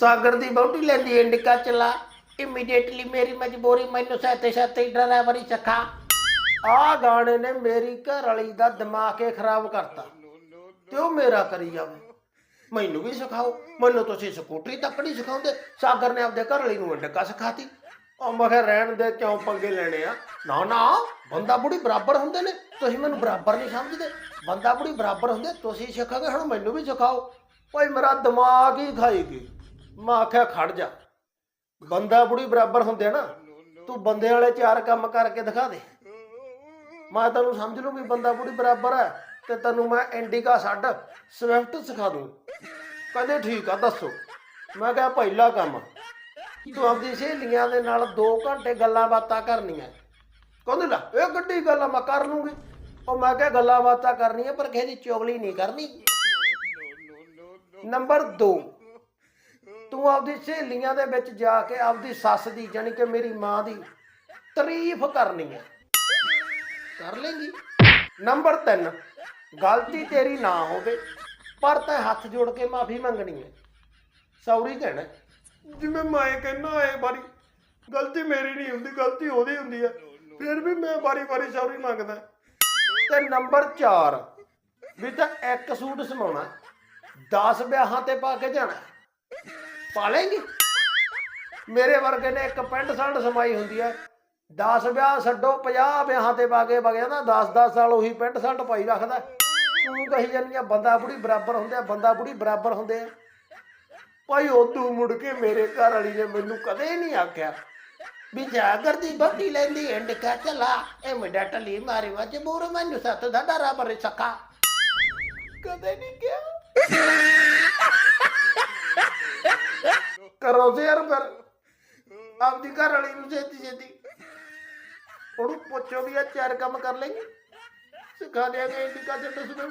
ਸਾਗਰ ਦੀ ਬੌਟੀ ਲੈਂਦੀ ਇੰਡਿਕਾ ਚਲਾ। ਇਮੀਡੀਏਟਲੀ ਮੇਰੀ ਮਜਬੂਰੀ ਮੈਨੂੰ ਸਹਤੇ ਸਹਤੇ ਡਰਾਈਵਰੀ ਚੱਖਾ ਆ ਗਾਣੇ ਨੇ ਮੇਰੀ ਘਰ ਵਾਲੀ ਦਾ ਦਿਮਾਗ ਹੀ ਖਰਾਬ ਕਰਤਾ। ਤੇ ਉਹ ਮੇਰਾ ਕਰੀ ਜਾਵੇ? ਮੈਨੂੰ ਵੀ ਸਿਖਾਓ। ਮੈਨੂੰ ਤੁਸੀਂ ਸਕੂਟਰੀ ਤੱਕ ਨਹੀਂ ਸਿਖਾਉਂਦੇ। ਸਾਗਰ ਨੇ ਆਪਦੇ ਘਰ ਵਾਲੀ ਨੂੰ ਇੰਡਿਕਾ ਸਿਖਾਤੀ। ਉਹ ਮੈਂ ਕਿਹਾ, ਰਹਿਣ ਦੇ, ਕਿਉਂ ਪੰਗੇ ਲੈਣੇ ਆ? ਨਾ ਨਾ, ਬੰਦਾ ਬੁੜੀ ਬਰਾਬਰ ਹੁੰਦੇ ਨੇ। ਤੁਸੀਂ ਮੈਨੂੰ ਬਰਾਬਰ ਨਹੀਂ ਸਮਝਦੇ। ਬੰਦਾ ਬੁੜੀ ਬਰਾਬਰ ਹੁੰਦੇ, ਤੁਸੀਂ ਸਿੱਖੋਗੇ, ਹੁਣ ਮੈਨੂੰ ਵੀ ਸਿਖਾਓ। ਭਾਈ ਮੇਰਾ ਦਿਮਾਗ ਹੀ ਖਾਈ ਗਈ ਮੈਂ ਆਖਿਆ, ਖੜ ਜਾ। ਬੰਦਾ ਬੁੜੀ ਬਰਾਬਰ ਹੁੰਦੇ ਆ ਨਾ, ਤੂੰ ਬੰਦੇ ਵਾਲੇ ਚਾਰ ਕੰਮ ਕਰਕੇ ਦਿਖਾ ਦੇ। ਮੈਂ ਤੈਨੂੰ ਸਮਝ ਲੂ ਵੀ ਬੰਦਾ ਬੁੜੀ ਬਰਾਬਰ ਹੈ ਤੇ ਤੈਨੂੰ ਮੈਂ ਇੰਡੀਕਾ ਛੱਡ ਸਵਿਫਟ ਸਿਖਾ ਦੂੰ। ਕਹਿੰਦੇ ਠੀਕ ਆ, ਦੱਸੋ। ਮੈਂ ਕਿਹਾ, ਪਹਿਲਾ ਕੰਮ, ਤੂੰ ਆਪਦੀ ਸਹੇਲੀਆਂ ਦੇ ਨਾਲ 2 ਘੰਟੇ ਗੱਲਾਂ ਬਾਤਾਂ ਕਰਨੀਆਂ। ਕਹਿੰਦੇ, ਲਾ, ਇਹ ਗੱਡੀ ਗੱਲਾਂ ਮੈਂ ਕਰ ਲੂੰਗੀ। ਉਹ ਮੈਂ ਕਿਹਾ, ਗੱਲਾਂ ਬਾਤਾਂ ਕਰਨੀਆਂ, ਪਰ ਕਿਸੇ ਦੀ ਚੋਗਲੀ ਨਹੀਂ ਕਰਨੀ। ਨੰਬਰ 2 ਆਪਦੀ ਸਹੇਲੀਆਂ ਦੇ ਵਿੱਚ ਜਾ ਕੇ ਆਪਦੀ ਸੱਸ ਦੀ ਜਾਨੀ ਕਿ ਮੇਰੀ ਮਾਂ ਦੀ ਤਾਰੀਫ ਕਰਨੀ ਹੈ। ਕਰ ਲੇਂਗੀ। ਨੰਬਰ 3 ਗਲਤੀ ਤੇਰੀ ਨਾ ਹੋਵੇ ਪਰ ਤੈ ਹੱਥ ਜੋੜ ਕੇ ਮਾਫੀ ਮੰਗਣੀ ਹੈ। ਸੌਰੀ ਕਹਿਣਾ ਜਿਵੇਂ ਮੈਂ ਕਹਿੰਦਾ ਏ ਬਾਰੀ ਗਲਤੀ ਮੇਰੀ ਨਹੀਂ ਹੁੰਦੀ ਗਲਤੀ ਉਹਦੀ ਹੁੰਦੀ ਹੈ। ਫਿਰ ਵੀ ਮੈਂ ਬਾਰੀ ਬਾਰੀ ਸੌਰੀ ਮੰਗਦਾ ਤੇ ਨੰਬਰ 4 ਵੀ ਤਾਂ ਇੱਕ ਸੂਟ ਸਮਾਉਣਾ 10 ਵਿਆਹਾਂ ਤੇ ਪਾ ਕੇ ਜਾਣਾ ਪਾ ਲੇਂਗੀ? ਮੇਰੇ ਵਰਗੇ ਨੇ ਇੱਕ ਪੈਂਟ ਸ਼ਰਟ ਸਮਾਈ ਹੁੰਦੀ ਹੈ 10 ਵਿਆਹ ਛੱਡੋ 50 ਵਿਆਹਾਂ ਤੇ ਪਾ ਕੇ ਨਾ 10-10 ਸਾਲ ਉਹੀ ਪੈਂਟ ਸ਼ਰਟ ਪਾਈ ਰੱਖਦਾ। ਤੂੰ ਕਹੀ ਜਾਂਦੀ ਆ, ਬੰਦਾ ਬੁੜੀ ਬਰਾਬਰ ਹੁੰਦੇ ਆ, ਬੰਦਾ ਬੁੜੀ ਬਰਾਬਰ ਹੁੰਦੇ ਆ। ਭਾਈ ਉਦੋਂ ਮੁੜ ਕੇ ਮੇਰੇ ਘਰ ਵਾਲੀ ਨੇ ਮੈਨੂੰ ਕਦੇ ਨਹੀਂ ਆਖਿਆ ਵੀ ਜਾਗਰ ਦੀ ਬੱਤੀ ਲੈਂਦੀ ਇੰਡਿਕਾ ਚਲਾ ਇਹ ਮੇਡਾ ਟਲੀ ਮਾਰੀ ਮਜਬੂਰ ਮੈਨੂੰ ਸੱਤ ਦਾ ਡਰਾ ਬਰੇ ਸਕਾ ਕਦੇ ਨਹੀਂ ਕਿਹਾ। ਕਰੋ ਤੇ ਯਾਰ ਆਪਦੀ ਘਰ ਵਾਲੀ ਨੂੰ ਛੇਤੀ ਛੇਤੀ। ਉਹਨੂੰ ਪੁੱਛੋ ਵੀ ਆ ਚਾਰ ਕੰਮ ਕਰ ਲੈਂਗੇ। ਸਿਖਾ ਦਿਆਂਗੇ ਇੰਡਿਕਾ ਚੱਟ ਸੁਣੋ